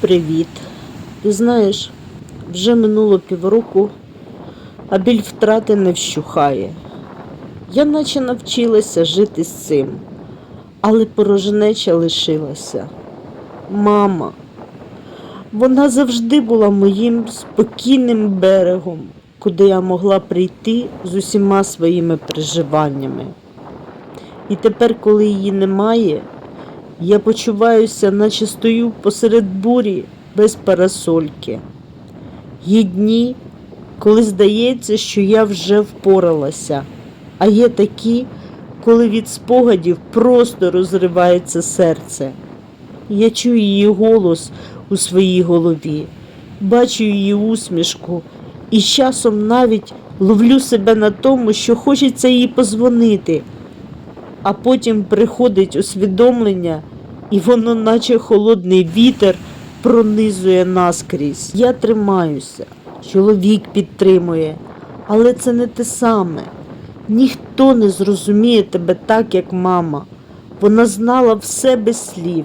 Привіт. Ти знаєш, вже минуло півроку, а біль втрати не вщухає. Я наче навчилася жити з цим, але порожнеча лишилася. Мама. Вона завжди була моїм спокійним берегом, куди я могла прийти з усіма своїми переживаннями. І тепер, коли її немає, я почуваюся, наче стою посеред бурі без парасольки. Є дні, коли здається, що я вже впоралася, а є такі, коли від спогадів просто розривається серце. Я чую її голос у своїй голові, бачу її усмішку і часом навіть ловлю себе на тому, що хочеться їй позвонити а потім приходить усвідомлення, і воно, наче холодний вітер, пронизує наскрізь. Я тримаюся, чоловік підтримує, але це не те саме. Ніхто не зрозуміє тебе так, як мама. Вона знала все без слів.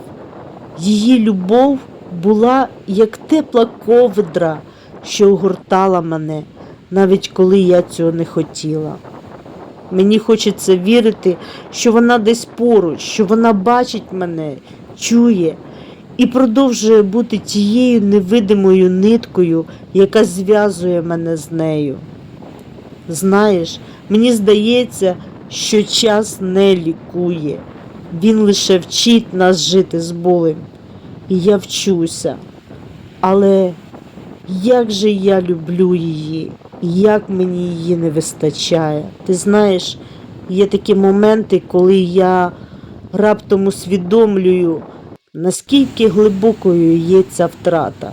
Її любов була як тепла ковдра, що огортала мене, навіть коли я цього не хотіла. Мені хочеться вірити, що вона десь поруч, що вона бачить мене, чує і продовжує бути тією невидимою ниткою, яка зв'язує мене з нею. Знаєш, мені здається, що час не лікує, він лише вчить нас жити з болем. І я вчуся. Але як же я люблю її, як мені її не вистачає. Ти знаєш, є такі моменти, коли я раптом усвідомлюю, наскільки глибокою є ця втрата.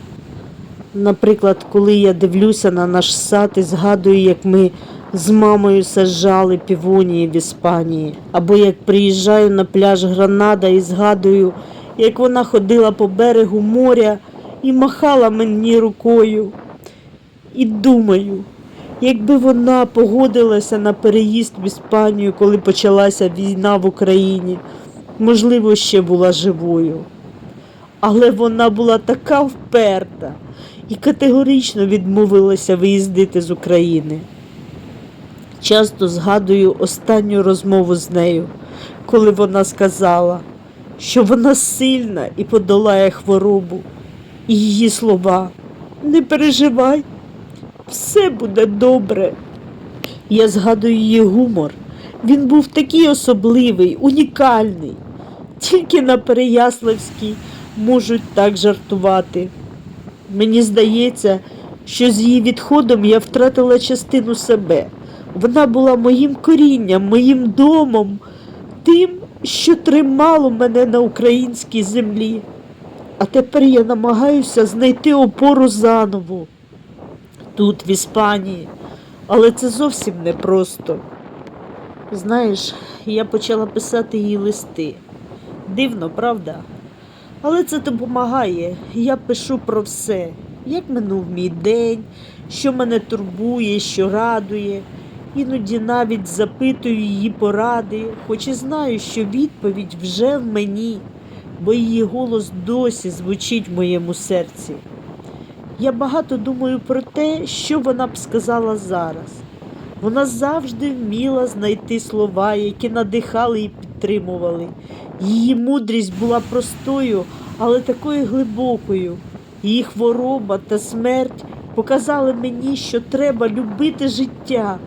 Наприклад, коли я дивлюся на наш сад і згадую, як ми з мамою саджали півонії в Іспанії, або як приїжджаю на пляж Гранада і згадую, як вона ходила по берегу моря і махала мені рукою. І думаю, якби вона погодилася на переїзд в Іспанію, коли почалася війна в Україні, можливо, ще була живою. Але вона була така вперта і категорично відмовилася виїздити з України. Часто згадую останню розмову з нею, коли вона сказала, що вона сильна і подолає хворобу. І її слова не переживай, все буде добре. Я згадую її гумор. Він був такий особливий, унікальний. Тільки на Переяславській можуть так жартувати. Мені здається, що з її відходом я втратила частину себе. Вона була моїм корінням, моїм домом, тим, що тримало мене на українській землі. А тепер я намагаюся знайти опору заново тут, в Іспанії, але це зовсім непросто. Знаєш, я почала писати їй листи. Дивно, правда? Але це допомагає. Я пишу про все, як минув мій день, що мене турбує, що радує. Іноді навіть запитую її поради, хоч і знаю, що відповідь вже в мені, бо її голос досі звучить в моєму серці. Я багато думаю про те, що вона б сказала зараз. Вона завжди вміла знайти слова, які надихали і підтримували. Її мудрість була простою, але такою глибокою. Її хвороба та смерть показали мені, що треба любити життя,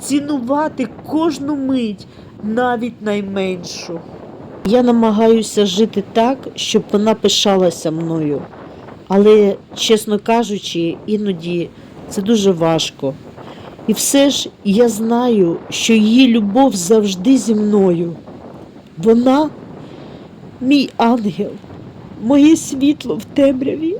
цінувати кожну мить, навіть найменшу. Я намагаюся жити так, щоб вона пишалася мною. Але, чесно кажучи, іноді це дуже важко. І все ж я знаю, що її любов завжди зі мною. Вона мій ангел, моє світло в темряві.